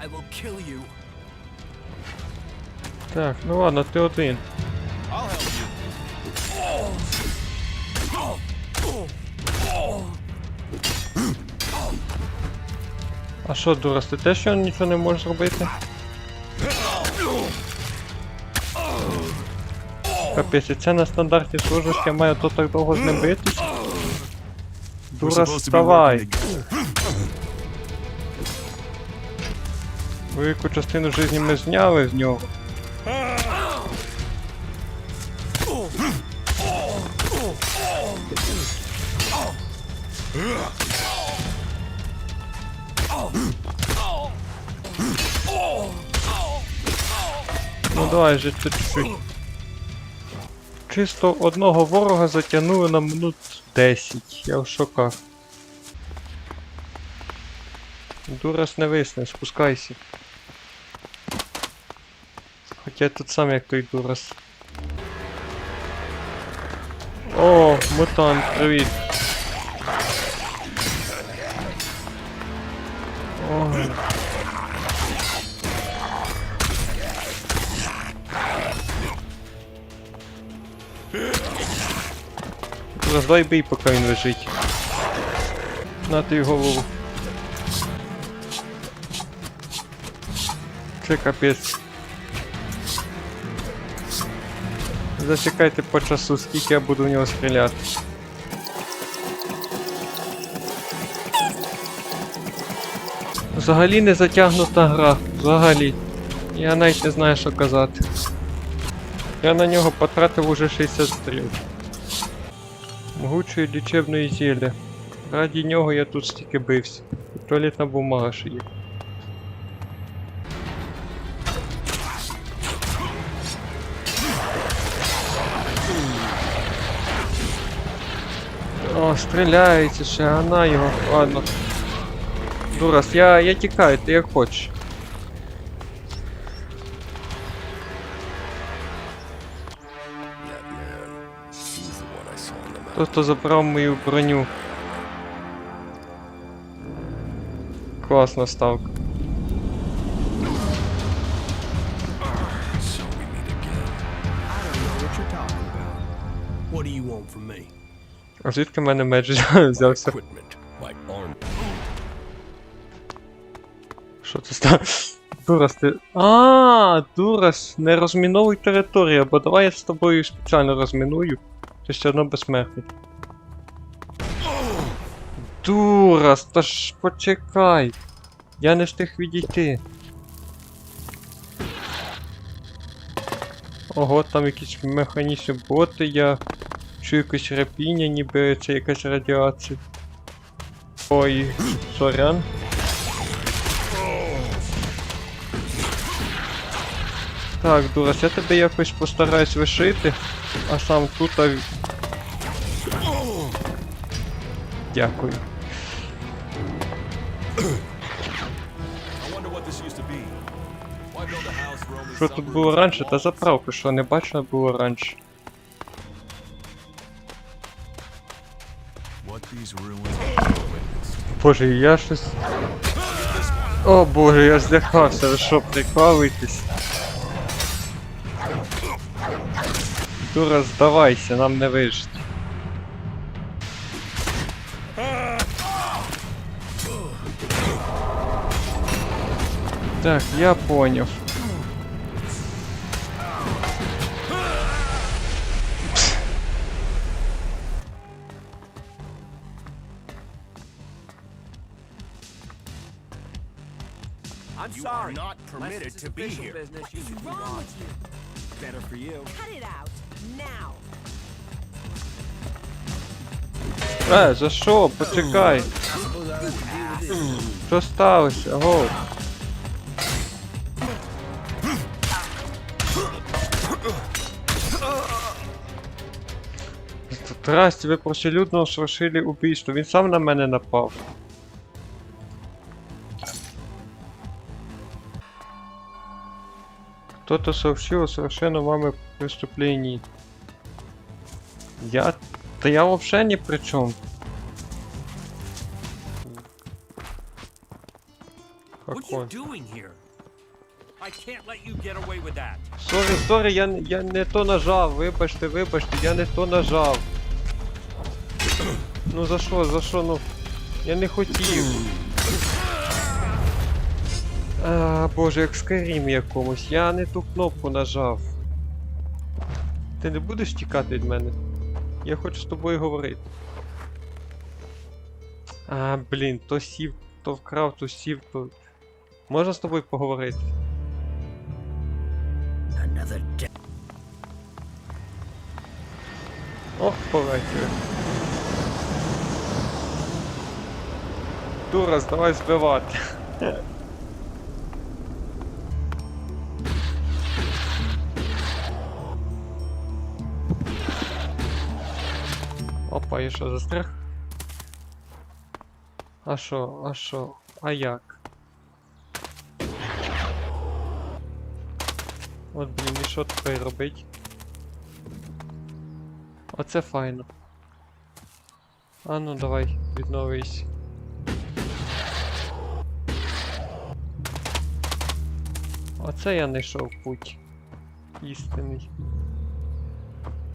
I will kill you. Так, ну ладно, ти один. I'll help you. А що, Дурас, ти теж нічого не можеш зробити? Капець, і це на стандарті сложності я маю то так довго з ним битись. Дурас, вставай! Велику частину житті ми зняли з нього. Ну давай же тут чуть. Чисто одного ворога затягнули на минут 10. Я в шоках. Дурас не висне, спускайся. Хоча я тут сам як той дурас. О, мутант, привіт. Ой. Роздай бій, поки він лежить. На ти голову. Це капець. Зачекайте по часу, скільки я буду в нього стріляти. Взагалі не затягнута гра. Взагалі. Я навіть не знаю, що казати. Я на нього потратив уже 60 стріл. Могучої лічебної зілля. Раді нього я тут стільки бився. Туалетна бумага ще є. О, стріляється ще, а на його. Ладно. Дурас, я, я тікаю, ти як хочеш. Mountain. Просто забрав мою броню. Класна ставка. What do you want from me? А звідки в мене меч взявся? Що це ста? Дурас, ти. А, Дурас, не розміновуй територію, бо давай я з тобою спеціально розміную. Ти все одно безсмертний. Дурас, та ж почекай. Я не встиг відійти. Ого, там якісь механічні боти, я чую якесь репіння, ніби це якась радіація. Ой, сорян. Так, Дурас, я тебе якось постараюсь вишити, а сам тут. Дякую. Що тут було раніше? Та заправка, що не бачено було раніше. Боже, я щось. О боже, я злякався, ви що, прикалуєтесь? Дура, здавайся, нам не вижити. Так, я поняв. I'm You sorry. are not permitted to be here. Business, you What's wrong with you? Better for you. Cut it out. Now. Е, за що? Почекай. Що сталося? Гоу. Здрасте, ви прощелюдно совершили убийство. Він сам на мене напав. Кто-то сообщил о совершенном вами преступлении. Я... Да я вообще ни при чем. That. Сорі, сорі, я, я не то нажав, вибачте, вибачте, я не то нажав. Ну за що, за що, ну. Я не хотів. А, боже, як Skyrim якомусь, я не ту кнопку нажав. Ти не будеш тікати від мене? Я хочу з тобою говорити. А, блін, то сів, то вкрав, то сів, то. Можна з тобою поговорити? Ох, полетіли. Турас, давай збивати. Опа, і що, застряг? А що, а що, а як? От, блін, і що тепер робить? Оце файно. А ну давай, відновись. Оце я знайшов путь. Істинний.